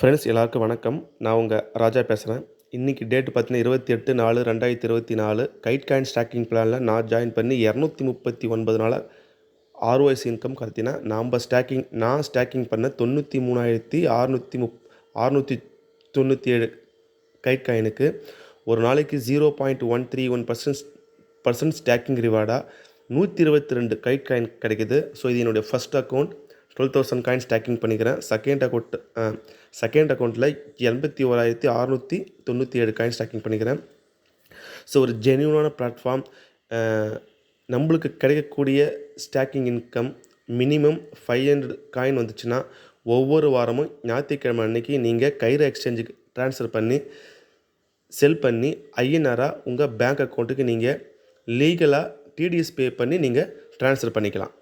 Friends எல்லாருக்கும் வணக்கம். நான் உங்கள் ராஜா பேசுகிறேன் இன்றைக்கி டேட்டு பார்த்தீங்கன்னா இருபத்தி எட்டு நாலு ரெண்டாயிரத்தி இருபத்தி நாலு. கைட் காயின் ஸ்டாக்கிங் பிளானில் நான் ஜாயின் பண்ணி இரநூத்தி முப்பத்தி ஒன்பது நாளாக ஆர்ஓஎஸ் இன்கம் கருத்தினா நாம் ஸ்டாக்கிங் நான் ஸ்டாக்கிங் பண்ண தொண்ணூற்றி மூணாயிரத்தி அறுநூற்றி முப் அறுநூற்றி தொண்ணூற்றி ஏழு கைட் காயினுக்கு ஒரு நாளைக்கு zero point one three one percent percent staking ரிவார்டாக நூற்றி இருபத்தி ரெண்டு கைட் காயின் கிடைக்குது. ஸோ இது என்னுடைய first account twelve thousand coin staking பண்ணிக்கிறேன். செகண்ட் அக்கௌண்ட் செகண்ட் அக்கௌண்ட்டில் எண்பத்தி ஓராயிரத்தி அறநூற்றி தொண்ணூற்றி ஏழு காயின் ஸ்டாக்கிங் பண்ணிக்கிறேன். ஸோ ஒரு ஜென்யூனான பிளாட்ஃபார்ம் நம்மளுக்கு கிடைக்கக்கூடிய staking income minimum five hundred coin வந்துச்சுன்னா ஒவ்வொரு வாரமும் ஞாயிற்றுக்கிழமை அன்னைக்கு நீங்கள் கயிறு எக்ஸ்சேஞ்சுக்கு ட்ரான்ஸ்ஃபர் பண்ணி செல் பண்ணி ஐஎன்ஆராக உங்கள் பேங்க் அக்கௌண்ட்டுக்கு நீங்கள் லீகலாக டிடிஎஸ் பே பண்ணி நீங்கள் ட்ரான்ஸ்ஃபர் பண்ணிக்கலாம்.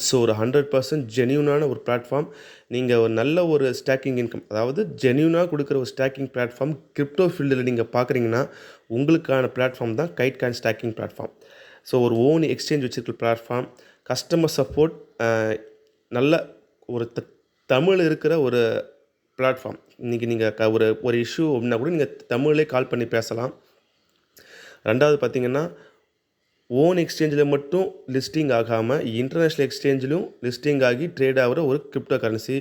ஸோ ஒரு ஹண்ட்ரட் பர்சன்ட் ஜென்யூனான ஒரு பிளாட்ஃபார்ம் நீங்கள் ஒரு நல்ல ஒரு ஸ்டாக்கிங் இன்கம் அதாவது ஜென்யூனாக கொடுக்குற ஒரு ஸ்டாக்கிங் பிளாட்ஃபார்ம் கிரிப்டோ ஃபீல்டில் நீங்கள் பார்க்குறீங்கன்னா உங்களுக்கான பிளாட்ஃபார்ம் தான் Kite can staking platform so ஒரு ஓன் எக்ஸ்சேஞ்ச் வச்சுருக்க பிளாட்ஃபார்ம் கஸ்டமர் சப்போர்ட் நல்ல ஒரு த தமிழ் இருக்கிற ஒரு பிளாட்ஃபார்ம் இன்றைக்கி நீங்கள் க ஒரு ஒரு இஷ்யூ அப்படின்னா கூட நீங்கள் தமிழ்லே கால் பண்ணி பேசலாம். ரெண்டாவது பார்த்தீங்கன்னா ஓன் எக்ஸ்சேஞ்சில் மட்டும் லிஸ்டிங் ஆகாமல் இன்டர்நேஷ்னல் எக்ஸ்சேஞ்சிலும் லிஸ்டிங் ஆகி ட்ரேட் ஆகிற ஒரு கிரிப்டோ கரன்சி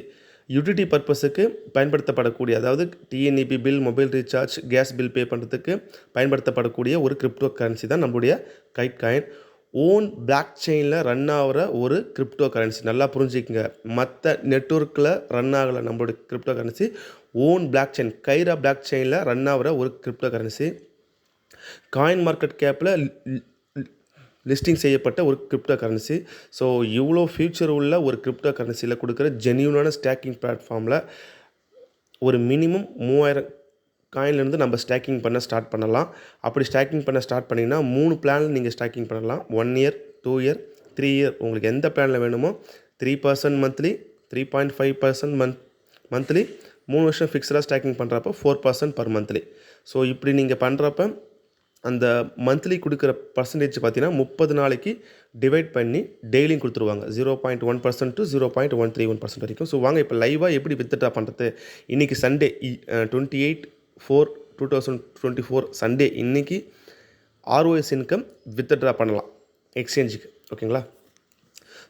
யூட்டிலிட்டி பர்பஸுக்கு பயன்படுத்தப்படக்கூடிய அதாவது TNEB bill mobile recharge gas bill pay பண்ணுறதுக்கு பயன்படுத்தப்படக்கூடிய ஒரு கிரிப்டோ கரன்சி தான் நம்முடைய கைட் காயின் ஓன் பிளாக் செயினில் ரன் ஆகிற ஒரு கிரிப்டோ கரன்சி நல்லா புரிஞ்சுக்கங்க. மற்ற நெட்ஒர்க்கில் ரன் ஆகலை நம்மளுடைய crypto currency own block chain Khaira block செயினில் ரன் ஆகிற ஒரு கிரிப்டோ கரன்சி காயின் மார்க்கெட் கேப்பில் லிஸ்டிங் செய்யப்பட்ட ஒரு கிரிப்டோ கரன்சி ஸோ இவ்வளோ ஃப்யூச்சர் உள்ள ஒரு கிரிப்டோ கரன்சியில் கொடுக்குற ஜென்யூனான ஸ்டாக்கிங் பிளாட்ஃபார்மில் ஒரு மினிமம் மூவாயிரம் காயின்லேருந்து நம்ம ஸ்டாக்கிங் பண்ண ஸ்டார்ட் பண்ணலாம். அப்படி ஸ்டாக்கிங் பண்ண ஸ்டார்ட் பண்ணிங்கன்னா மூணு பிளானில் நீங்கள் ஸ்டாக்கிங் பண்ணலாம். One year two year three year உங்களுக்கு எந்த பிளானில் வேணுமோ three percent monthly three point five percent month monthly மூணு வருஷம் ஃபிக்ஸடாக ஸ்டாக்கிங் பண்ணுறப்போ four percent per monthly so இப்படி நீங்கள் பண்ணுறப்ப அந்த மந்த்லி கொடுக்குற பர்சன்டேஜ் பார்த்தீங்கன்னா முப்பது நாளைக்கு டிவைட் பண்ணி டெய்லியும் கொடுத்துருவாங்க. Zero point one percent to zero point one three one percent வரைக்கும். ஸோ வாங்க இப்போ லைவாக எப்படி வித்ட்ரா பண்ணுறது இன்றைக்கி Sunday twenty eight four two thousand twenty four Sunday இன்றைக்கி ஆர்ஓஎஸ் இன்கம் வித்ட்ரா பண்ணலாம். எக்ஸ்சேஞ்சுக்கு ஓகேங்களா?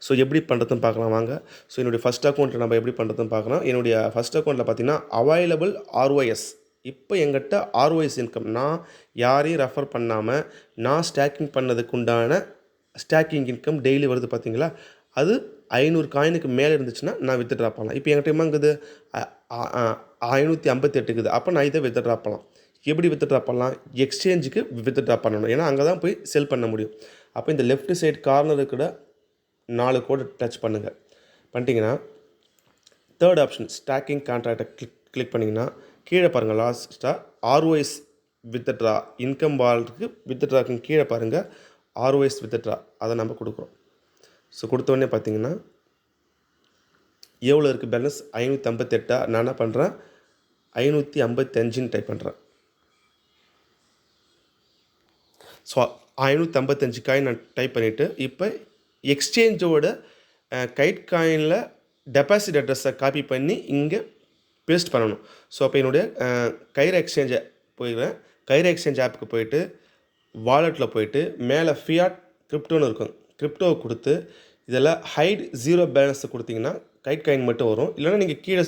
ஸோ எப்படி பண்ணுறதுன்னு பார்க்கலாம் வாங்க. ஸோ என்னுடைய ஃபஸ்ட் அக்கௌண்ட்டில் நம்ம எப்படி பண்ணுறதுன்னு பார்க்கலாம். என்னுடைய ஃபஸ்ட் அக்கௌண்ட்டில் பார்த்தீங்கன்னா அவைலபிள் ஆர்ஒஎஸ் இப்போ எங்கிட்ட ஆர்ஒஎஸ் இன்கம் நான் யாரையும் ரெஃபர் பண்ணாமல் நான் ஸ்டாக்கிங் பண்ணதுக்கு உண்டான ஸ்டாக்கிங் இன்கம் டெய்லி வருது பார்த்தீங்களா அது ஐநூறு காயினுக்கு மேலே இருந்துச்சுன்னா நான் வித்ட்ரா பண்ணலாம். இப்போ என்கிட்ட எமாங்குது ஐநூற்றி ஐம்பத்தி எட்டுக்குது அப்போ நான் இதை வித்ட்ரா பண்ணலாம். எப்படி வித்ட்ரா பண்ணலாம்? எக்ஸ்சேஞ்சுக்கு வித்ட்ரா பண்ணணும். ஏன்னா அங்கே தான் போய் செல் பண்ண முடியும். அப்போ இந்த லெஃப்ட் சைடு கார்னர் கூட நாலு கோடு டச் பண்ணுங்கள் பண்ணிட்டீங்கன்னா தேர்ட் ஆப்ஷன் ஸ்டாக்கிங் கான்ட்ராக்டை கிளிக் கிளிக் பண்ணிங்கன்னா கீழே பாருங்கள் லாஸ்ட்டாக ஆர்ஓஎஸ் வித்ட்ரா இன்கம் வால்க்கு வித்ட்ராக்கு கீழே பாருங்கள் ஆர்ஓஎஸ் வித்ட்ரா அதை நம்ம கொடுக்குறோம். ஸோ கொடுத்தோடனே பார்த்தீங்கன்னா எவ்வளோ இருக்குது பேலன்ஸ் ஐநூற்றி ஐம்பத்தெட்டா நான் என்ன பண்ணுறேன் ஐநூற்றி ஐம்பத்தஞ்சுன்னு டைப் பண்ணுறேன் ஸோ ஐநூற்றி ஐம்பத்தஞ்சு காயின் நான் டைப் பண்ணிவிட்டு இப்போ எக்ஸ்சேஞ்சோட கைட் காயினில் டெபாசிட் அட்ரஸை காப்பி பண்ணி இங்கே பேஸ்ட் பண்ணணும். ஸோ அப்போ என்னுடைய கயிறு எக்ஸ்சேஞ்சை போயிடுவேன். கயிறு எக்ஸ்சேஞ்ச் ஆப்புக்கு போயிட்டு வாலெட்டில் போயிட்டு மேலே ஃபியாட் கிரிப்டோன்னு இருக்கும். கிரிப்டோவை கொடுத்து இதில் ஹைட் ஜீரோ பேலன்ஸை கொடுத்தீங்கன்னா கைட் காயின் மட்டும் வரும். இல்லைனா நீங்கள் கீழே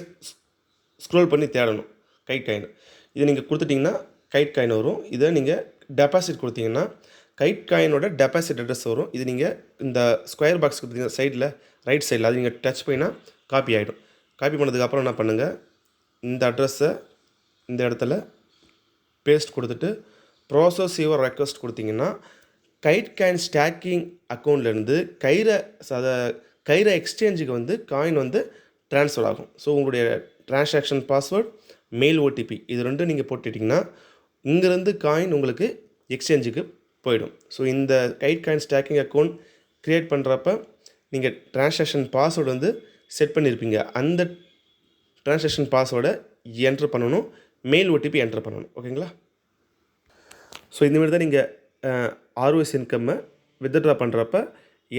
ஸ்க்ரோல் பண்ணி தேடணும் கைட் காயின் இதை நீங்கள் கொடுத்துட்டிங்கன்னா கைட் காயின் வரும். இதை நீங்கள் டெபாசிட் கொடுத்தீங்கன்னா கைட் காயினோட டெபாசிட் அட்ரஸ் வரும். இது நீங்கள் இந்த ஸ்கொயர் பாக்ஸ் கொடுத்தீங்கன்னா சைடில் ரைட் சைடில் அது நீங்கள் டச் பண்ணினா காப்பி ஆகிடும் காப்பி பண்ணதுக்கப்புறம் என்ன பண்ணுங்கள் இந்த அட்ரஸை இந்த இடத்துல பேஸ்ட் கொடுத்துட்டு ப்ராசஸ் யுவர் ரெக்வஸ்ட் கொடுத்தீங்கன்னா கைட் காயின் ஸ்டாக்கிங் அக்கௌண்ட்லேருந்து கைர அதை கைரை எக்ஸ்சேஞ்சுக்கு வந்து காயின் வந்து ட்ரான்ஸ்ஃபர் ஆகும். ஸோ உங்களுடைய ட்ரான்சாக்ஷன் பாஸ்வேர்ட் மெயில் ஓடிபி இது ரெண்டும் நீங்கள் போட்டுட்டிங்கன்னா இங்கேருந்து காயின் உங்களுக்கு எக்ஸ்சேஞ்சுக்கு போயிடும். ஸோ இந்த Kite coin staking account create பண்ணுறப்ப நீங்கள் ட்ரான்சாக்ஷன் பாஸ்வேர்டு வந்து செட் பண்ணியிருப்பீங்க அந்த ட்ரான்சாக்ஷன் பாஸ்வேர்டை என்ட்ரு பண்ணணும். மெயில் ஓடிபி என்ட்ரு பண்ணணும். ஓகேங்களா ஸோ இந்தமாரி தான் நீங்கள் ஆர்ஓஎஸ் இன்கம்மை வித்ட்ரா பண்ணுறப்ப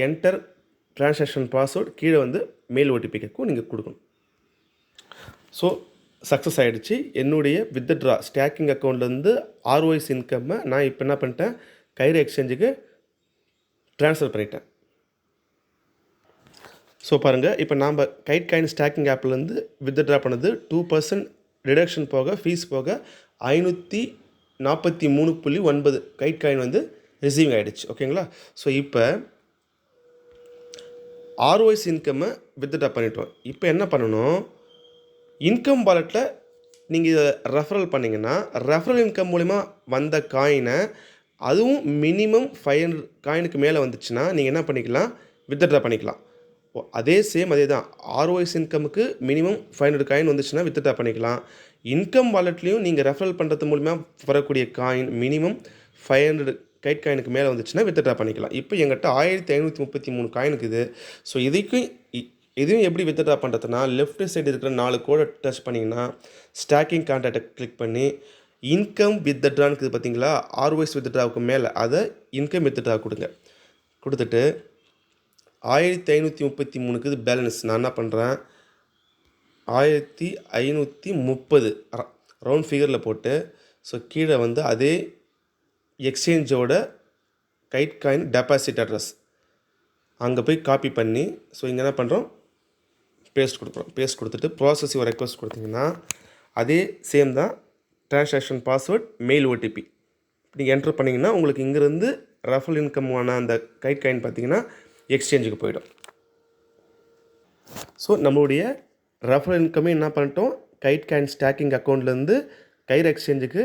என்டர் ட்ரான்சாக்ஷன் பாஸ்வேர்டு கீழே வந்து மெயில் ஓடிபி கேட்கும் நீங்கள் கொடுக்கணும். ஸோ சக்ஸஸ் ஆகிடுச்சு என்னுடைய வித்ட்ரா ஸ்டேக்கிங் அக்கௌண்ட்லேருந்து ஆர்ஓஎஸ் இன்கம்மை நான் இப்போ என்ன பண்ணிட்டேன்? கயிறு எக்ஸ்சேஞ்சுக்கு ட்ரான்ஸ்ஃபர் பண்ணிட்டேன். ஸோ பாருங்கள் இப்போ நாம் கைட் காயின் ஸ்டாக்கிங் ஆப்லேருந்து வித்ட்ரா பண்ணது டூ பர்சன்ட் ரிடக்ஷன் போக ஃபீஸ் போக ஐநூற்றி நாற்பத்தி மூணு புள்ளி ஒன்பது கைட் காயின் வந்து ரிசீவிங் ஆகிடுச்சு ஓகேங்களா ஸோ இப்போ ஆர்ஒய்ஸ் இன்கம்மை வித்ட்ரா பண்ணிட்டோம். இப்போ என்ன பண்ணணும்? இன்கம் வாலெட்டில் நீங்கள் இதை ரெஃபரல் பண்ணிங்கன்னா ரெஃபரல் இன்கம் மூலிமா வந்த காயினை அதுவும் மினிமம் ஃபைவ் ஹண்ட்ரட் காயினுக்கு மேலே வந்துச்சுன்னா நீங்கள் என்ன பண்ணிக்கலாம்? வித்ட்ரா பண்ணிக்கலாம். அதே சேம் அதே தான் ஆர்ஓஎஸ் இன்கமுக்கு மினிமம் ஃபைவ் ஹண்ட்ரட் காயின் வந்துச்சுன்னா வித்ட்ரா பண்ணிக்கலாம். இன்கம் வாலெட்லேயும் நீங்கள் ரெஃபரல் பண்ணுறது மூலிமா வரக்கூடிய coin minimum five hundred Kite காயினுக்கு மேலே வந்துச்சுன்னா வித்ட்ரா பண்ணிக்கலாம். இப்போ எங்கிட்ட ஆயிரத்தி ஐநூற்றி முப்பத்தி மூணு காயினுக்கு இது ஸோ இதுக்கும் இதையும் எப்படி வித்ட்ரா பண்ணுறதுனா லெஃப்ட் சைடு இருக்கிற நாலு கோடை டச் பண்ணிங்கன்னா ஸ்டாக்கிங் கான்டாக்டை கிளிக் பண்ணி இன்கம் வித்ட்ரான்னு இருக்குது பார்த்தீங்களா ஆர்ஒய்ஸ் வித்ட்ராவுக்கு மேலே அதை இன்கம் வித்ட்ரா கொடுங்க. கொடுத்துட்டு ஆயிரத்தி ஐநூற்றி முப்பத்தி மூணுக்கு இது பேலன்ஸ் நான் என்ன பண்ணுறேன் ஆயிரத்தி ஐநூற்றி முப்பது ரவுண்ட் ஃபிகரில் போட்டு ஸோ கீழே வந்து அதே எக்ஸ்சேஞ்சோட கைட் காயின் டெபாசிட் அட்ரஸ் அங்கே போய் காப்பி பண்ணி ஸோ இங்கே என்ன பண்ணுறோம் பேஸ்ட் கொடுக்குறோம். பேஸ்ட் கொடுத்துட்டு ப்ராசஸிங் ரெக்வஸ்ட் கொடுத்தீங்கன்னா அதே சேம் தான் ட்ரான்சாக்ஷன் பாஸ்வேர்ட் மெயில் ஓடிபி நீங்கள் என்ட்ரு பண்ணிங்கன்னா உங்களுக்கு இங்கேருந்து ரெஃபல் இன்கம்மான அந்த கைட் காயின் பார்த்தீங்கன்னா எக்ஸ்சேஞ்சுக்கு போயிடும். ஸோ நம்மளுடைய ரெஃபரல் இன்கமே என்ன பண்ணிட்டோம்? கைட் காயின் ஸ்டாக்கிங் அக்கௌண்ட்லேருந்து கைர் எக்ஸ்சேஞ்சுக்கு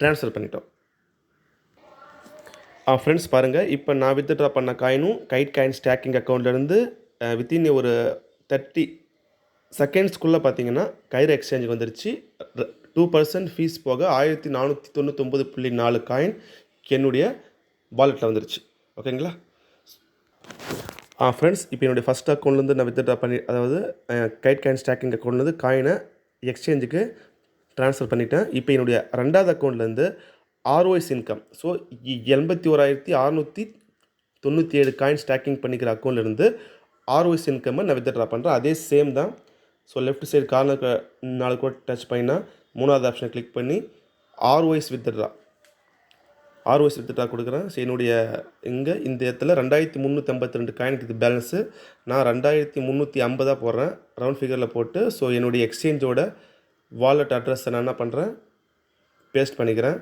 ட்ரான்ஸ்ஃபர் பண்ணிட்டோம். ஆ ஃப்ரெண்ட்ஸ் பாருங்கள் இப்போ நான் வித்ட்ரா பண்ண காயினும் கைட் காயின் ஸ்டாக்கிங் அக்கௌண்ட்லேருந்து வித்தின் ஒரு தேர்ட்டி செகண்ட்ஸ்க்குள்ளே பார்த்தீங்கன்னா கயிறு எக்ஸ்சேஞ்சுக்கு வந்துருச்சு. டூ பர்சன்ட் ஃபீஸ் போக ஆயிரத்தி நானூற்றி தொண்ணூத்தொம்பது புள்ளி நாலு காயின் என்னுடைய வாலெட்டில் வந்துருச்சு. ஓகேங்களா ஃப்ரெண்ட்ஸ் இப்போ என்னுடைய ஃபஸ்ட் அக்கௌண்ட்லேருந்து நான் வித்ட்ரா பண்ணி அதாவது கைட் காயின் ஸ்டாக்கிங் அக்கௌண்ட்லேருந்து காயினை எக்ஸ்சேஞ்சுக்கு ட்ரான்ஸ்ஃபர் பண்ணிட்டேன். இப்போ என்னுடைய ரெண்டாவது அக்கௌண்ட்லேருந்து ஆர்ஓஎஸ் இன்கம் ஸோ எண்பத்தி ஓராயிரத்தி அறநூற்றி தொண்ணூற்றி ஏழு காயின் ஸ்டாக்கிங் பண்ணிக்கிற அக்கௌண்ட்லேருந்து ஆர்ஓஎஸ் இன்கம்மை நான் வித்ட்ரா பண்ணுறேன் அதே சேம் தான். ஸோ லெஃப்ட் சைடு கார்னர் நாலு கூட டச் பண்ணினா மூணாவது ஆப்ஷனை கிளிக் பண்ணி ஆர்ஓஎஸ் வித்ட்ரா ஆர்ஓஎஸ் எடுத்துட்டா கொடுக்குறேன். ஸோ என்னுடைய இங்கே இந்த இடத்துல ரெண்டாயிரத்தி முந்நூற்றி ஐம்பத்தி ரெண்டு காயினுக்கு இது பேலன்ஸு நான் ரெண்டாயிரத்தி முந்நூற்றி ஐம்பதாக போடுறேன். ரவுண்ட் ஃபிகரில் போட்டு ஸோ என்னுடைய எக்ஸ்சேஞ்சோட வாலெட் அட்ரஸை நான் என்ன பண்ணுறேன் பேஸ்ட் பண்ணிக்கிறேன்.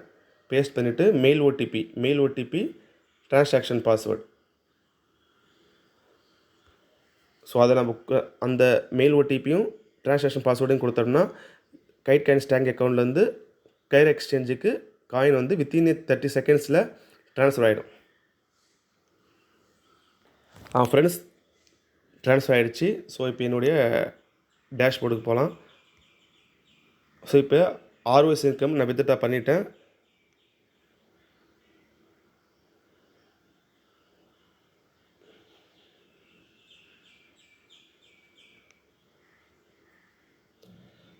பேஸ்ட் பண்ணிவிட்டு mail OTP mail OTP transaction password so அதை நம்ம அந்த மெயில் ஓடிபியும் ட்ரான்ஸாக்ஷன் பாஸ்வேர்டையும் கொடுத்தோம்னா கைட் காயின் ஸ்டாங்க் அக்கௌண்ட்லேருந்து கைர் எக்ஸ்சேஞ்சுக்கு காயின் வந்து வித்தின் தேர்ட்டி செகண்ட்ஸில் ட்ரான்ஸ்ஃபர் ஆகிடும் ஆ ஃப்ரெண்ட்ஸ் ட்ரான்ஸ்ஃபர் ஆகிடுச்சு ஸோ இப்போ என்னுடைய டேஷ்போர்டுக்கு போகலாம் ஸோ இப்போ ஆர்ஓஎஸ் இன்கம் நான் வித்ட்ரா பண்ணிட்டேன்.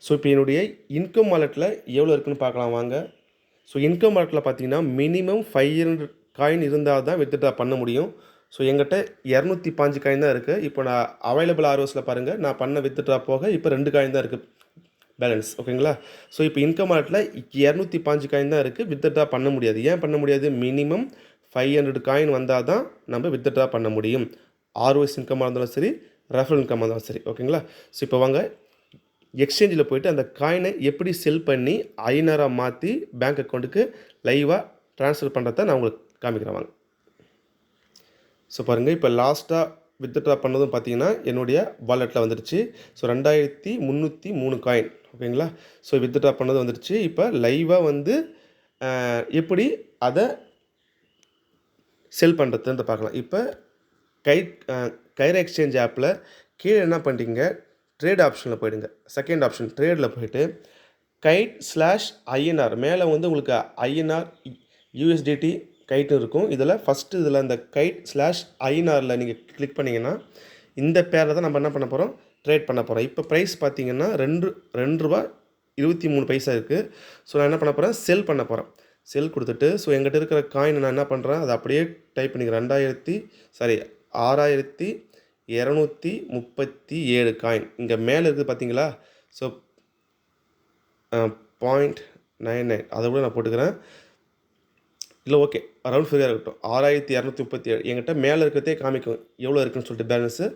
ஸோ இப்போ என்னுடைய இன்கம் வாலெட்டில் எவ்வளோ இருக்குன்னு பார்க்கலாம் வாங்க. ஸோ இன்கம் மார்க்கில் பார்த்தீங்கன்னா மினிமம் ஃபைவ் ஹண்ட்ரட் காயின் இருந்தால் தான் வித்ட்ரா பண்ண முடியும். ஸோ எங்கிட்ட இரநூத்தி பாஞ்சு காயின் தான் இருக்குது இப்போ நான் அவைலபிள் ஆர்ஓஸில் பாருங்கள் நான் பண்ண வித்ட்ரா போக இப்போ ரெண்டு காயின் தான் இருக்குது பேலன்ஸ் ஓகேங்களா ஸோ இப்போ இன்கம் மார்க்கில் இரநூத்தி பாஞ்சு காயின் தான் இருக்குது வித்ட்ரா பண்ண முடியாது. ஏன் பண்ண முடியாது? மினிமம் ஃபைவ் ஹண்ட்ரட் காயின் வந்தால் தான் நம்ம வித்ட்ரா பண்ண முடியும். ஆர்ஓஎஸ் இன்கமாக இருந்தாலும் சரி ரெஃபரல் இன்கமாக இருந்தாலும் சரி ஓகேங்களா ஸோ இப்போ வாங்க. எக்ஸ்சேஞ்சில் போயிட்டு அந்த காயினை எப்படி செல் பண்ணி ஐநராக மாற்றி பேங்க் அக்கௌண்ட்டுக்கு லைவாக ட்ரான்ஸ்ஃபர் பண்ணுறத நான் உங்களுக்கு காமிக்கிறேன் வாங்க. ஸோ பாருங்கள் இப்போ லாஸ்ட்டாக வித்ட்ரா பண்ணதும் பார்த்தீங்கன்னா என்னுடைய வாலெட்டில் வந்துடுச்சு. ஸோ ரெண்டாயிரத்தி முந்நூற்றி மூணு காயின் ஓகேங்களா? ஸோ வித்ட்ரா பண்ணது வந்துடுச்சு. இப்போ லைவாக வந்து எப்படி அதை செல் பண்ணுறதுன்னு பார்க்கலாம். இப்போ கை கைர எக்ஸ்சேஞ்ச் ஆப்பில் கீழே என்ன பண்ணுறீங்க ட்ரேட் ஆப்ஷனில் போயிடுங்க. செகண்ட் ஆப்ஷன் ட்ரேடில் போயிட்டு கைட் ஸ்லாஷ் ஐஎன்ஆர் மேலே வந்து உங்களுக்கு ஐஎன்ஆர் யூஎஸ்டிடி கைட்டு இருக்கும். இதில் ஃபஸ்ட்டு இதில் அந்த கைட் ஸ்லாஷ் ஐஎன்ஆரில் நீங்கள் கிளிக் பண்ணிங்கன்னா இந்த பேரில் தான் நம்ம என்ன பண்ண போகிறோம் ட்ரேட் பண்ண போகிறோம் இப்போ ப்ரைஸ் பார்த்தீங்கன்னா ரெண்டு ரெண்டு ரூபா இருபத்தி மூணு பைசா இருக்குது ஸோ நான் என்ன பண்ண போகிறேன் செல் பண்ண போகிறேன் செல் கொடுத்துட்டு ஸோ எங்கிட்ட இருக்கிற காயின் நான் என்ன பண்ணுறேன் அதை அப்படியே டைப் பண்ணிக்கிறேன் ரெண்டாயிரத்தி சாரி ஆறாயிரத்தி இரநூத்தி முப்பத்தி ஏழு காயின் இங்கே மேலே இருக்குது பார்த்தீங்களா ஸோ பாயிண்ட் நைன் நைன் அதை கூட நான் போட்டுக்கிறேன். இல்லை ஓகே அரௌண்ட் ஃபிகர் இருக்கட்டும். ஆறாயிரத்தி இரநூத்தி முப்பத்தி ஏழு. என்கிட்ட மேலே இருக்கிறதே காமிக்கும். எவ்வளோ இருக்குன்னு சொல்லிட்டு பேலன்ஸு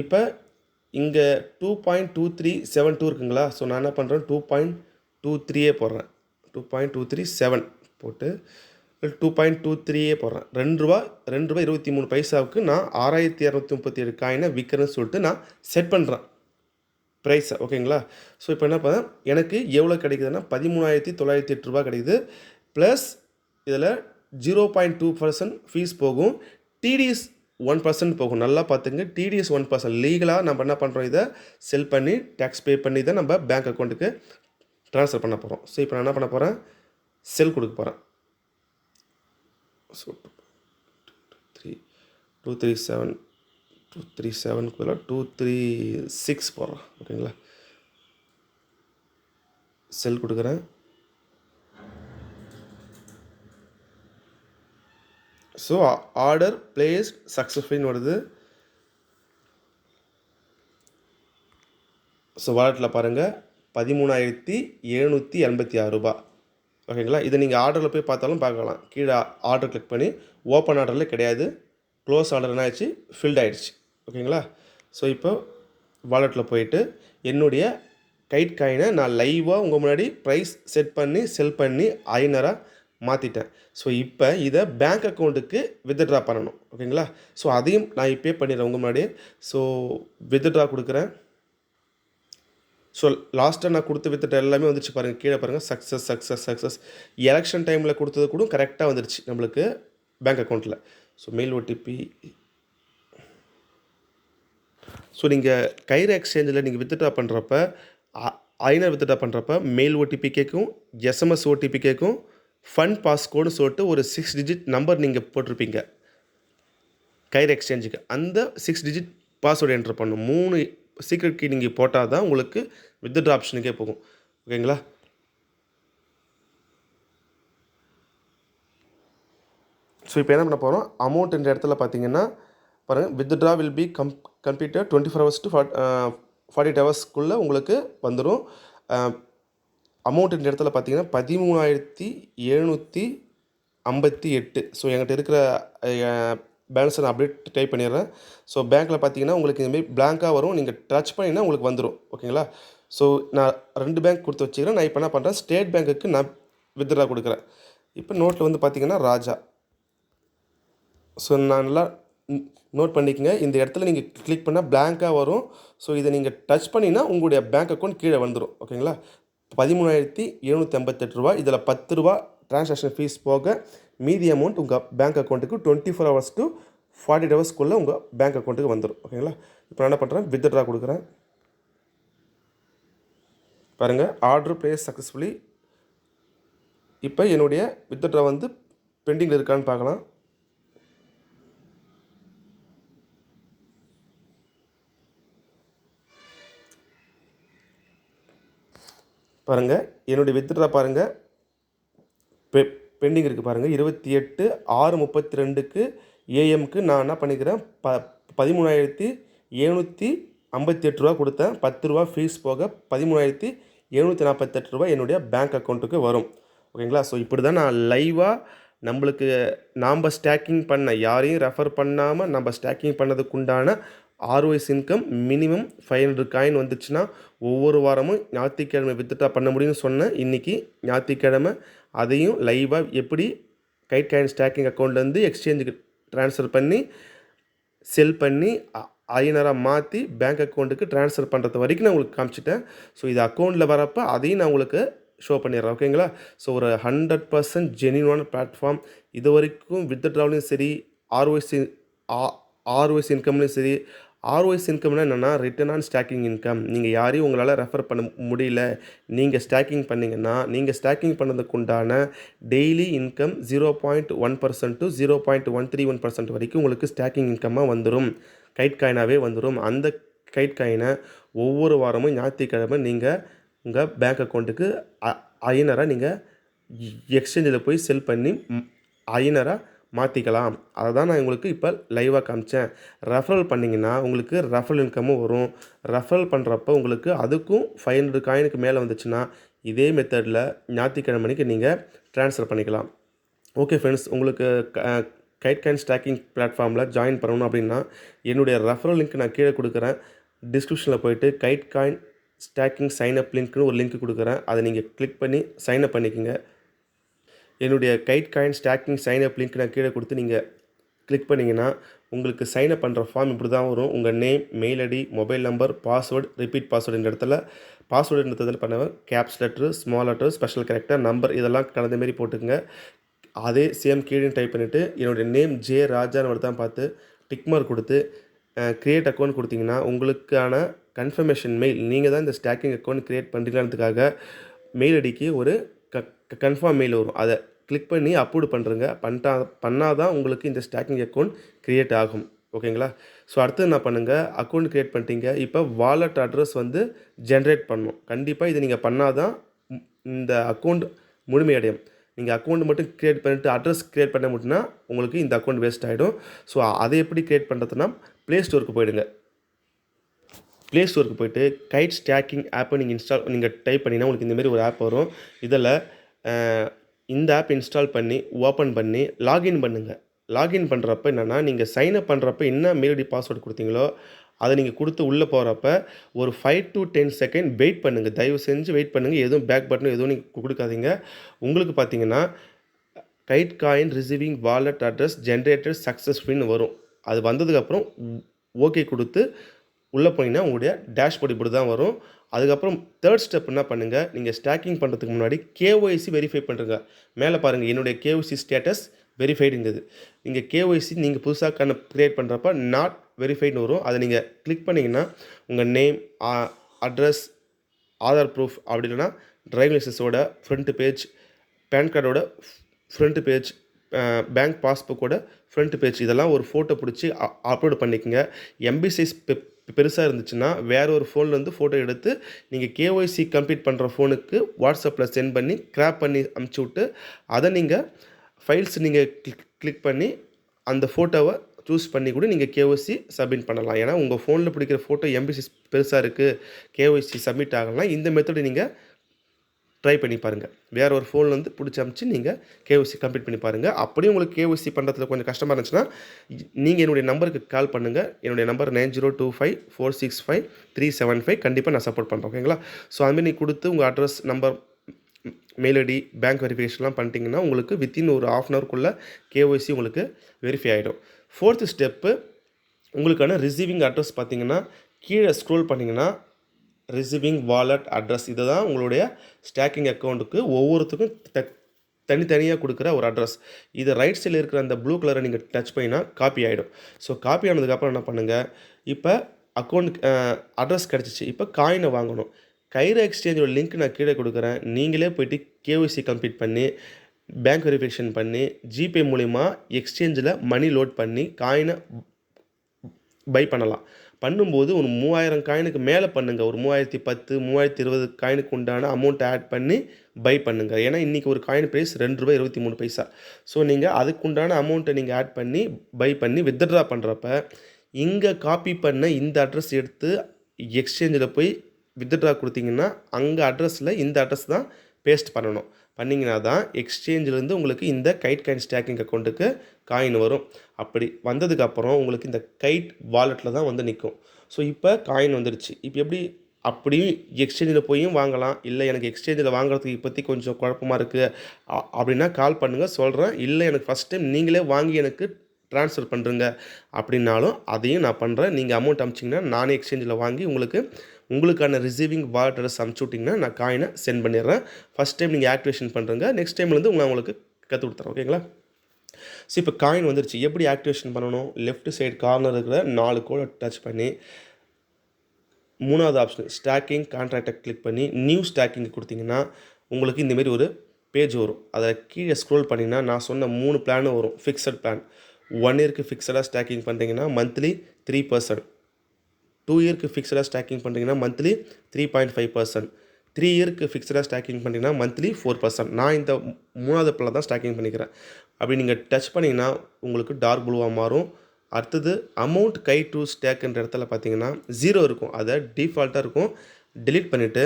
இப்போ இங்கே two point two three seven two இருக்குங்களா? ஸோ நான் என்ன பண்ணுறேன் டூ பாயிண்ட் டூ த்ரீயே போடுறேன். Two point two three seven போட்டு டூ பாயிண்ட் டூ த்ரீயே போடுறேன். ரெண்டு ரூபா ரெண்டு ரூபா இருபத்தி மூணு பைசாவுக்கு நான் ஆறாயிரத்தி இரநூத்தி முப்பத்தி ஏழு காயினை விற்கிறேன்னு சொல்லிட்டு நான் செட் பண்ணுறேன் ப்ரைஸை ஓகேங்களா ஸோ இப்போ என்ன பண்ணேன்? எனக்கு எவ்வளோ கிடைக்குதுன்னா பதிமூணாயிரத்தி தொள்ளாயிரத்தி எட்டு ரூபா கிடைக்குது. ப்ளஸ் இதில் zero point two percent fees போகும். டிடிஎஸ் ஒன் பர்சன்ட் போகும். நல்லா பார்த்துங்க. டிடிஎஸ் ஒன் பர்சன்ட் லீகலாக நம்ம என்ன பண்ணுறோம் இதை? செல் பண்ணி டேக்ஸ் பே பண்ணி தான் நம்ம பேங்க் அக்கௌண்ட்டுக்கு ட்ரான்ஸ்ஃபர் பண்ண போகிறோம் ஸோ இப்போ நான் என்ன பண்ண போகிறேன் செல் கொடுக்க போகிறேன் so three two three seven two three செவனுக்குள்ள two three six போடுறோம். ஓகேங்களா? செல் கொடுக்குறேன். ஸோ ஆர்டர் பிளேஸ்ட் சக்ஸஸ்ஃபுல்னு வருது. ஸோ வாலெட்டில் பாருங்கள் பதிமூணாயிரத்தி எழுநூற்றி எண்பத்தி ஆறு ரூபாய். ஓகேங்களா? இதை நீங்கள் ஆர்டரில் போய் பார்த்தாலும் பார்க்கலாம். கீழே ஆர்டர் கிளிக் பண்ணி ஓப்பன் ஆர்டரில் கிடையாது. க்ளோஸ் ஆர்டர் என்ன ஆயிடுச்சு ஃபில்ட் ஆகிடுச்சு ஓகேங்களா? ஸோ இப்போ வாலெட்டில் போயிட்டு என்னுடைய கைட் காயினை நான் லைவாக உங்கள் முன்னாடி ப்ரைஸ் செட் பண்ணி செல் பண்ணி ஐநராக மாற்றிட்டேன் ஸோ இப்போ இதை பேங்க் அக்கௌண்ட்டுக்கு வித்ட்ரா பண்ணணும். ஓகேங்களா? ஸோ அதையும் நான் இப்போயே பண்ணிடுறேன் உங்கள் முன்னாடியே. ஸோ வித்ட்ரா கொடுக்குறேன். ஸோ லாஸ்ட்டாக நான் கொடுத்து வித்துட்ட எல்லாமே வந்துருச்சு பாருங்கள் கீழே பாருங்கள் சக்ஸஸ் சக்ஸஸ் சக்ஸஸ் எலெக்ஷன் டைமில் கொடுத்தது கூட கரெக்டாக வந்துருச்சு நம்மளுக்கு பேங்க் அக்கௌண்ட்டில் ஸோ மெயில் ஓடிபி ஸோ நீங்கள் கைர் எக்ஸ்சேஞ்சில் நீங்கள் வித்ட்ரா பண்ணுறப்ப ஐநர் வித்ட்ரா பண்ணுறப்ப மெயில் ஓடிபி கேட்கும் எஸ்எம்எஸ் ஓடிபி கேட்கும் ஃபண்ட் பாஸ்கோடுன்னு சொல்லிட்டு ஒரு சிக்ஸ் டிஜிட் நம்பர் நீங்கள் போட்டிருப்பீங்க. கைர் எக்ஸ்சேஞ்சுக்கு அந்த சிக்ஸ் டிஜிட் பாஸ்வேர்டு என்ட்ரு பண்ணும் மூணு சீக்ரெட் கீ நீங்கள் போட்டால் தான் உங்களுக்கு வித்ட்ரா ஆப்ஷனுக்கே போகும். ஓகேங்களா? ஸோ இப்போ என்ன பண்ண போகிறோம் அமௌண்ட் இந்த இடத்துல பார்த்தீங்கன்னா பாருங்கள் withdraw will be come completed twenty four hours to forty eight ஹவர்ஸ்க்குள்ளே உங்களுக்கு வந்துடும் அமௌண்ட் uh, இந்த இடத்துல பார்த்தீங்கன்னா பதிமூணாயிரத்தி எழுநூற்றி ஐம்பத்தி எட்டு. ஸோ என்கிட்ட இருக்கிற uh, பேலன்ஸை நான் அப்படியே டைப் பண்ணிடுறேன். ஸோ பேங்க்கில் பார்த்தீங்கன்னா உங்களுக்கு இதுமாரி பிளாங்காக வரும். நீங்கள் டச் பண்ணிங்கன்னா உங்களுக்கு வந்துடும் ஓகேங்களா? ஸோ நான் ரெண்டு பேங்க் கொடுத்து வச்சுக்கிறேன். நான் இப்போ என்ன பண்ணுறேன் ஸ்டேட் பேங்க்குக்கு நான் வித்ட்ரா கொடுக்குறேன். இப்போ நோட்டில் வந்து பார்த்தீங்கன்னா ராஜா. ஸோ நான் நல்லா நோட் பண்ணிக்கங்க. இந்த இடத்துல நீங்கள் கிளிக் பண்ணால் பிளாங்காக வரும். ஸோ இதை நீங்கள் டச் பண்ணிங்கன்னா உங்களுடைய பேங்க் அக்கௌண்ட் கீழே வந்துடும் ஓகேங்களா? பதிமூணாயிரத்தி எழுநூற்றி ஐம்பத்தெட்டு ரூபா இதில் பத்து ரூபா ட்ரான்சாக்ஷன் ஃபீஸ் போக மீதி அமௌண்ட் உங்கள் பேங்க் அக்கௌண்ட்டுக்கு twenty four hours to forty eight ஹவர்ஸ்க்குள்ளே உங்கள் பேங்க் அக்கௌண்ட்டுக்கு வந்துடும் ஓகேங்களா இப்போ நான் என்ன பண்ணுறேன் வித்ட்ரா கொடுக்குறேன். பாருங்கள் ஆர்டர் ப்ளேஸ் சக்ஸஸ்ஃபுல்லி இப்போ என்னுடைய வித்ட்ரா வந்து பெண்டிங்கில் இருக்கான்னு பார்க்கலாம். பாருங்கள் என்னுடைய வித்ட்ரா பாருங்கள் பெ பெண்டிங் இருக்குது பாருங்கள் இருபத்தி எட்டு ஆறு முப்பத்தி ரெண்டுக்கு ஏஎம்க்கு நான் என்ன பண்ணிக்கிறேன்? ப பதிமூணாயிரத்தி எழுநூற்றி ஐம்பத்தி எட்டு ரூபா கொடுத்தேன். பத்து ரூபா ஃபீஸ் போக பதிமூணாயிரத்தி எழுநூற்றி நாற்பத்தெட்டு ரூபா என்னுடைய பேங்க் அக்கௌண்ட்டுக்கு வரும். ஓகேங்களா ஸோ இப்படி தான் நான் லைவாக நம்மளுக்கு நாம் ஸ்டாக்கிங் பண்ண யாரையும் ரெஃபர் பண்ணாமல் நம்ம staking பண்ணதுக்குண்டான ROIs income minimum five hundred coin வந்துச்சுன்னா ஒவ்வொரு வாரமும் ஞாயிற்றுக்கிழமை வித்ட்ரா பண்ண முடியும்னு சொன்னேன். இன்றைக்கி ஞாயிற்றுக்கிழமை அதையும் லைவாக எப்படி கைட் கேன் ஸ்டாக்கிங் அக்கௌண்ட்லேருந்து எக்ஸ்சேஞ்சுக்கு ட்ரான்ஸ்ஃபர் பண்ணி செல் பண்ணி ஐநராக மாற்றி பேங்க் அக்கௌண்ட்டுக்கு ட்ரான்ஸ்ஃபர் பண்ணுறது வரைக்கும் நான் உங்களுக்கு காமிச்சிட்டேன். ஸோ இது அக்கௌண்ட்டில் வரப்போ அதையும் நான் உங்களுக்கு ஷோ பண்ணிடுறேன். ஓகேங்களா ஸோ ஒரு ஹண்ட்ரட் பர்சன்ட் ஜெனியூனான பிளாட்ஃபார்ம் இது வரைக்கும் வித்ட்ராவிலையும் சரி ஆர்ஒய்சி ஆர்ஒய்ஸ் இன்கம்லையும் சரி ஆர்ஓஎஸ் இன்கம்னா என்னென்னா ரிட்டர்ன் ஆன் ஸ்டாக்கிங் இன்கம் நீங்கள் யாரையும் உங்களால் ரெஃபர் பண்ண முடியல. நீங்கள் ஸ்டாக்கிங் பண்ணிங்கன்னா நீங்கள் ஸ்டாக்கிங் பண்ணதுக்கு உண்டான daily income zero point one percent to zero point one three one percent வரைக்கும் உங்களுக்கு ஸ்டாக்கிங் இன்கம்மாக வந்துடும் கைட் காயினாகவே வந்துடும் அந்த கைட் காயினை ஒவ்வொரு வாரமும் ஞாயிற்றுக்கிழமை நீங்கள் உங்கள் பேங்க் அக்கௌண்ட்டுக்கு ஐநராக நீங்கள் எக்ஸ்சேஞ்சில் போய் செல் பண்ணி ஐநராக மாற்றிக்கலாம் அதை தான் நான் உங்களுக்கு இப்போ லைவாக காமிச்சேன். ரெஃபரல் பண்ணிங்கன்னா உங்களுக்கு ரெஃபரல் இன்கமும் வரும். ரெஃபரல் பண்ணுறப்ப உங்களுக்கு அதுக்கும் ஃபைவ் ஹண்ட்ரட் காயினுக்கு மேலே வந்துச்சுன்னா இதே மெத்தடில் ஞாயிற்றுக்கிழமை அன்னைக்கு நீங்கள் ட்ரான்ஸ்ஃபர் பண்ணிக்கலாம். ஓகே ஃப்ரெண்ட்ஸ் உங்களுக்கு கைட் கைன் ஸ்டாக்கிங் பிளாட்ஃபார்மில் ஜாயின் பண்ணணும் அப்படின்னா என்னுடைய ரெஃபரல் லிங்க் நான் கீழே கொடுக்குறேன். டிஸ்கிரிப்ஷனில் போயிட்டு Kite coin staking sign up லிங்க்னு ஒரு லிங்க் கொடுக்குறேன். அதை நீங்கள் கிளிக் பண்ணி சைன் அப் பண்ணிக்கோங்க. என்னுடைய Kite coin staking sign up link நான் கீழே கொடுத்து நீங்கள் கிளிக் பண்ணிங்கன்னா உங்களுக்கு சைன்அப் பண்ணுற ஃபார்ம் இப்படி தான் வரும். உங்கள் name mail ID mobile number password repeat password இந்த இடத்துல பாஸ்வேர்டு இடத்துல பண்ணுவேன் caps letter small letter special character number இதெல்லாம் கலந்த மாரி போட்டுக்கங்க. அதே சேம் கீழே டைப் பண்ணிவிட்டு என்னுடைய நேம் ஜே ராஜான்னு வருதான் பார்த்து டிக்மார்க் கொடுத்து க்ரியேட் அக்கௌண்ட் கொடுத்தீங்கன்னா உங்களுக்கான கன்ஃபர்மேஷன் மெயில் நீங்கள் தான் இந்த ஸ்டாக்கிங் அக்கௌண்ட் க்ரியேட் பண்ணுறீங்கிறதுக்காக மெயில் ஐடிக்கு ஒரு க கன்ஃபார்ம் மெயில் வரும். அதை கிளிக் பண்ணி அப்லோடு பண்ணுறங்க பண்ணிட்டா பண்ணால் தான் உங்களுக்கு இந்த ஸ்டாக்கிங் அக்கௌண்ட் க்ரியேட் ஆகும். ஓகேங்களா? ஸோ அடுத்து என்ன பண்ணுங்கள் அக்கௌண்ட் க்ரியேட் பண்ணிட்டீங்க. இப்போ வாலெட் அட்ரஸ் வந்து ஜென்ரேட் பண்ணணும். கண்டிப்பாக இதை நீங்கள் பண்ணால் தான் இந்த அக்கௌண்ட் முழுமையடையும். நீங்கள் அக்கௌண்ட் மட்டும் க்ரியேட் பண்ணிவிட்டு அட்ரஸ் க்ரியேட் பண்ண மட்டும்னா உங்களுக்கு இந்த அக்கௌண்ட் வேஸ்ட் ஆகிடும் ஸோ அதை எப்படி க்ரியேட் பண்ணுறதுனா ப்ளே ஸ்டோருக்கு போயிடுங்க. ப்ளே ஸ்டோருக்கு போயிட்டு கைட் ஸ்டாக்கிங் ஆப்பை நீங்கள் இன்ஸ்டால் நீங்கள் டைப் பண்ணிங்கன்னா உங்களுக்கு இந்தமாரி ஒரு ஆப் வரும். இதில் இந்த ஆப் இன்ஸ்டால் பண்ணி ஓப்பன் பண்ணி லாகின் பண்ணுங்கள் லாகின் பண்ணுறப்ப என்னென்னா நீங்கள் சைன்அப் பண்ணுறப்ப என்ன மெயில் ஐடி பாஸ்வேர்டு கொடுத்தீங்களோ அதை நீங்கள் கொடுத்து உள்ளே போகிறப்ப ஒரு five to ten second wait பண்ணுங்கள் தயவு செஞ்சு வெயிட் பண்ணுங்கள் எதுவும் பேக் பட்டன் எதுவும் நீங்கள் கொடுக்காதீங்க. உங்களுக்கு பார்த்தீங்கன்னா Kite coin receiving wallet address generated சக்ஸஸ்ஃபுல்னு வரும். அது வந்ததுக்கப்புறம் ஓகே கொடுத்து உள்ளே போனீங்கன்னா உங்களுடைய டேஷ்போர்ட் இப்படி தான் வரும். அதுக்கப்புறம் தேர்ட் ஸ்டெப் என்ன பண்ணுங்கள் நீங்கள் ஸ்டாக்கிங் பண்ணுறதுக்கு முன்னாடி கேஒய்சி வெரிஃபை பண்ணுறங்க மேலே பாருங்கள் என்னுடைய கேஒய்சி ஸ்டேட்டஸ் வெரிஃபைடுங்கிறது நீங்கள் கேஒய்சி நீங்கள் புதுசாக கண்ண க்ரியேட் பண்ணுறப்ப நாட் வெரிஃபைடுன்னு வரும். அதை நீங்கள் கிளிக் பண்ணிங்கன்னா உங்கள் நேம் அட்ரஸ் ஆதார் ப்ரூஃப் அப்படி இல்லைனா டிரைவிங் லைசன்ஸோட ஃப்ரண்ட் பேஜ் பேன் கார்டோட ஃப்ரண்ட் பேஜ் பேங்க் பாஸ்புக்கோட ஃப்ரண்ட் பேஜ் இதெல்லாம் ஒரு ஃபோட்டோ பிடிச்சி அப்லோட் பண்ணிக்கோங்க. எம்பி சைஸ் பெருசாக இருந்துச்சுன்னா வேற ஒரு ஃபோன்லேருந்து ஃபோட்டோ எடுத்து நீங்கள் கேஒய்சி கம்ப்ளீட் பண்ணுற ஃபோனுக்கு வாட்ஸ்அப்பில் சென்ட் பண்ணி கிராப் பண்ணி அமுச்சு விட்டு அதை நீங்கள் ஃபைல்ஸ் நீங்கள் கிளிக் கிளிக் பண்ணி அந்த ஃபோட்டோவை சூஸ் பண்ணி கூட நீங்கள் கேஒய்சி சப்மிட் பண்ணலாம். ஏன்னா உங்கள் ஃபோனில் பிடிக்கிற ஃபோட்டோ எம்பிசி பெருசாக இருக்குது கேஒய்சி சப்மிட் ஆகலாம் இந்த மெத்தடை நீங்கள் ட்ரை பண்ணி பாருங்கள் வேறு ஒரு ஃபோனில் வந்து பிடிச்சி அமிச்சு நீங்கள் கேஓசி கம்ப்ளீட் பண்ணி பாருங்கள் அப்படியே உங்களுக்கு கேஓசி பண்ணுறதுல கொஞ்சம் கஷ்டமாக இருந்துச்சுன்னா நீங்கள் என்னுடைய நம்பருக்கு கால் பண்ணுங்கள் என்னுடைய number nine zero two five four six five three seven five கண்டிப்பாக நான் சப்போர்ட் பண்ணுறேன் ஓகேங்களா ஸோ அதுமாதிரி நீங்கள் கொடுத்து உங்கள் address number mail ID bank வெரிஃபிகேஷன்லாம் பண்ணிட்டீங்கன்னா உங்களுக்கு வித்தின் ஒரு ஆஃப் அன் ஹவர்க்குள்ளே கேஒய்சி உங்களுக்கு வெரிஃபை ஆகிடும் ஃபோர்த்து ஸ்டெப்பு உங்களுக்கான ரிசீவிங் அட்ரஸ் பார்த்தீங்கன்னா கீழே ஸ்க்ரோல் பண்ணிங்கன்னா ரிசீவிங் வாலெட் அட்ரஸ். இது தான் உங்களுடைய ஸ்டாக்கிங் அக்கௌண்ட்டுக்கு ஒவ்வொருத்துக்கும் த தனித்தனியாக கொடுக்குற ஒரு அட்ரஸ். இது ரைட் சைடில் இருக்கிற அந்த ப்ளூ கலரை நீங்கள் டச் பண்ணினா காப்பி ஆகிடும் ஸோ காப்பி ஆனதுக்கப்புறம் என்ன பண்ணுங்கள் இப்போ அக்கௌண்ட் அட்ரஸ் கிடச்சிச்சு. இப்போ காயினை வாங்கணும். கைரா எக்ஸ்சேஞ்சோட லிங்க் நான் கீழே கொடுக்குறேன். நீங்களே போய்ட்டு கேஒய்சி கம்ப்ளீட் பண்ணி பேங்க் வெரிஃபிகேஷன் பண்ணி ஜிபே மூலிமா எக்ஸ்சேஞ்சில் மணி லோட் பண்ணி காயினை பை பண்ணலாம். பண்ணும்போது ஒரு மூவாயிரம் காயினுக்கு மேலே பண்ணுங்கள் ஒரு மூவாயிரத்தி பத்து மூவாயிரத்தி இருபது காயினுக்கு உண்டான அமௌண்ட் ஆட் பண்ணி பை பண்ணுங்கள் ஏன்னா இன்றைக்கி ஒரு காயின் ப்ரைஸ் ரெண்டு ரூபாய் இருபத்தி மூணு பைசா. ஸோ நீங்கள் அதுக்குண்டான அமௌண்ட்டை நீங்கள் ஆட் பண்ணி பை பண்ணி வித்ட்ரா பண்ணுறப்ப இங்கே காப்பி பண்ண இந்த அட்ரஸ் எடுத்து எக்ஸ்சேஞ்சில் போய் வித்ட்ரா கொடுத்தீங்கன்னா அங்கே அட்ரஸில் இந்த அட்ரஸ் தான் பேஸ்ட் பண்ணணும். பண்ணிங்கன்னா தான் எக்ஸ்சேஞ்சிலேருந்து உங்களுக்கு இந்த கைட் காயின் ஸ்டாக்கிங் அக்கௌண்ட்டுக்கு காயின் வரும். அப்படி வந்ததுக்கப்புறம் உங்களுக்கு இந்த கைட் வாலெட்டில் தான் வந்து நிற்கும் ஸோ இப்போ காயின் வந்துடுச்சு இப்போ எப்படி அப்படியும் எக்ஸ்சேஞ்சில் போயும் வாங்கலாம். இல்லை எனக்கு எக்ஸ்சேஞ்சில் வாங்குறதுக்கு இப்போத்தி கொஞ்சம் குழப்பமாக இருக்குது அப்படின்னா கால் பண்ணுங்கள் சொல்கிறேன் இல்லை எனக்கு ஃபஸ்ட் டைம் நீங்களே வாங்கி எனக்கு ட்ரான்ஸ்ஃபர் பண்ணுறங்க அப்படின்னாலும் அதையும் நான் பண்ணுறேன் நீங்கள் அமௌண்ட் அமிச்சிங்கன்னா நானே எக்ஸ்சேஞ்சில் வாங்கி உங்களுக்கு உங்களுக்கான ரிசீவிங் வாலெட் அட்ரஸ் அமுச்சு விட்டிங்கன்னா நான் காயினை சென்ட் பண்ணிடுறேன். ஃபஸ்ட் டைம் நீங்கள் ஆக்டிவேஷன் பண்ணுறங்க நெக்ஸ்ட் டைம்லேருந்து உங்களை உங்களுக்கு கற்றுக் கொடுத்துறேன். ஓகேங்களா ஸோ இப்போ காயின் வந்துருச்சு. எப்படி ஆக்டிவேஷன் பண்ணணும்? லெஃப்ட் சைடு கார்னர் இருக்கிற நாலு கோடை டச் பண்ணி மூணாவது ஆப்ஷன் ஸ்டாக்கிங் கான்ட்ராக்டை கிளிக் பண்ணி நியூ ஸ்டாக்கிங் கொடுத்தீங்கன்னா உங்களுக்கு இந்தமாரி ஒரு பேஜ் வரும். அதை கீழே ஸ்க்ரோல் பண்ணிங்கன்னா நான் சொன்ன மூணு பிளானும் வரும். ஃபிக்ஸட் பிளான் ஒன் இயருக்கு ஃபிக்ஸடாக ஸ்டாக்கிங் பண்ணுறீங்கன்னா மந்த்லி த்ரீ பர்சன்ட் டூ இயருக்கு ஃபிக்ஸடாக ஸ்டாக்கிங் பண்ணுறீங்கன்னா monthly three point five percent three இயருக்கு ஃபிக்ஸடாக ஸ்டாக்கிங் பண்ணிங்கன்னா மந்த்லி ஃபோர் பர்சன்ட் நான் இந்த மூணாவது பிள்ளை தான் ஸ்டாக்கிங் பண்ணிக்கிறேன். அப்படி நீங்கள் டச் பண்ணிங்கன்னா உங்களுக்கு டார்க் ப்ளூவாக மாறும். அடுத்தது அமௌண்ட் கை டு ஸ்டேக்குன்ற இடத்துல பார்த்தீங்கன்னா ஜீரோ இருக்கும். அதை டிஃபால்ட்டாக இருக்கும். டிலீட் பண்ணிவிட்டு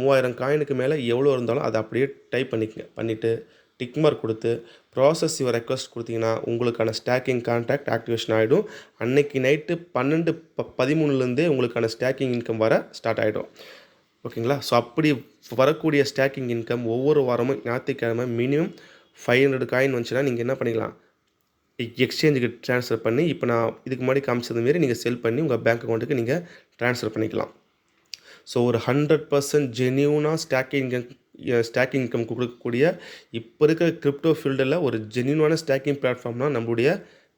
மூவாயிரம் காயினுக்கு மேலே எவ்வளோ இருந்தாலும் அதை அப்படியே டைப் பண்ணிக்க பண்ணிவிட்டு டிக்மார்க் கொடுத்து ப்ராசஸ் யுவர் ரெக்வஸ்ட் கொடுத்தீங்கன்னா உங்களுக்கான ஸ்டாக்கிங் கான்ட்ராக்ட் ஆக்டிவேஷன் ஆகிடும் அன்னைக்கு நைட்டு பன்னெண்டு ப பதிமூணுலேருந்தே உங்களுக்கான ஸ்டாக்கிங் இன்கம் வர ஸ்டார்ட் ஆகிடும் ஓகேங்களா? ஸோ அப்படி வரக்கூடிய ஸ்டாக்கிங் இன்கம் ஒவ்வொரு வாரமும் ஞாயிற்றுக்கிழமை மினிமம் ஃபைவ் ஹண்ட்ரட் காயின் வந்துச்சுன்னா நீங்கள் என்ன பண்ணிக்கலாம்? எக்ஸ்சேஞ்சுக்கு ட்ரான்ஸ்ஃபர் பண்ணி இப்போ நான் இதுக்கு முன்னாடி காமிச்சது மாரி நீங்கள் செல் பண்ணி உங்கள் பேங்க் அக்கௌண்ட்டுக்கு நீங்கள் ட்ரான்ஸ்ஃபர் பண்ணிக்கலாம். ஸோ ஒரு ஹண்ட்ரட் பர்சன்ட் ஜென்யூனாக ஸ்டாக்கிங் ஸ்டாக்கிங் இன்கம் கொடுக்கக்கூடிய இப்போ இருக்கிற கிரிப்டோ ஃபீல்டில் ஒரு ஜென்யூனான ஸ்டாக்கிங் பிளாட்ஃபார்ம்னா நம்மளுடைய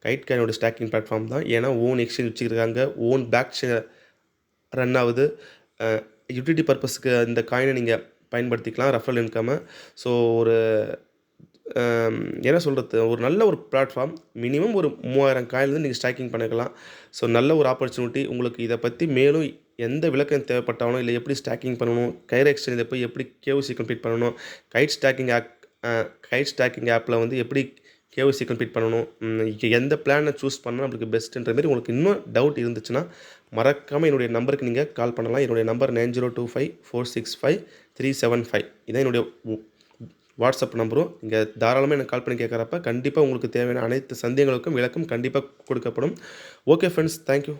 கைட் காயினோட ஸ்டாக்கிங் பிளாட்ஃபார்ம் தான். ஏன்னா ஓன் எக்ஸ்சேஞ்ச் வச்சுருக்காங்க. ஓன் பேக் ரன் ஆகுது. யூட்டிலிட்டி பர்பஸ்க்கு இந்த காயினை நீங்கள் பயன்படுத்திக்கலாம். ரெஃபரல் இன்கம்மை ஸோ ஒரு என்ன சொல்கிறது ஒரு நல்ல ஒரு பிளாட்ஃபார்ம் மினிமம் ஒரு மூவாயிரம் காயிலேருந்து நீங்கள் ஸ்டாக்கிங் பண்ணிக்கலாம். ஸோ நல்ல ஒரு ஆப்பர்ச்சுனிட்டி உங்களுக்கு இதை பற்றி மேலும் எந்த விளக்கம் தேவைப்பட்டாலும் இல்லை எப்படி ஸ்டாக்கிங் பண்ணணும் கைர் எக்ஸ்சேஞ்சில் போய் எப்படி கேஓசி கம்ப்ளீட் பண்ணணும் Kite staking app Kite staking ஆப்பில் வந்து எப்படி கேஓசி கம்ப்ளீட் பண்ணணும் எந்த பிளானை சூஸ் பண்ணால் நம்மளுக்கு பெஸ்ட்டுன்ற மாதிரி உங்களுக்கு இன்னும் டவுட் இருந்துச்சுன்னா மறக்காமல் என்னுடைய நம்பருக்கு நீங்கள் கால் பண்ணலாம். என்னுடைய number nine zero two five four six five three seven five. இதான் என்னுடைய வாட்ஸ்அப் நம்பரும் இங்கே தாராளமாக எனக்கு கால் பண்ணி கேட்குறப்ப கண்டிப்பாக உங்களுக்கு தேவையான அனைத்து சந்தேகங்களுக்கும் விளக்கம் கண்டிப்பாக கொடுக்கப்படும். Okay friends thank you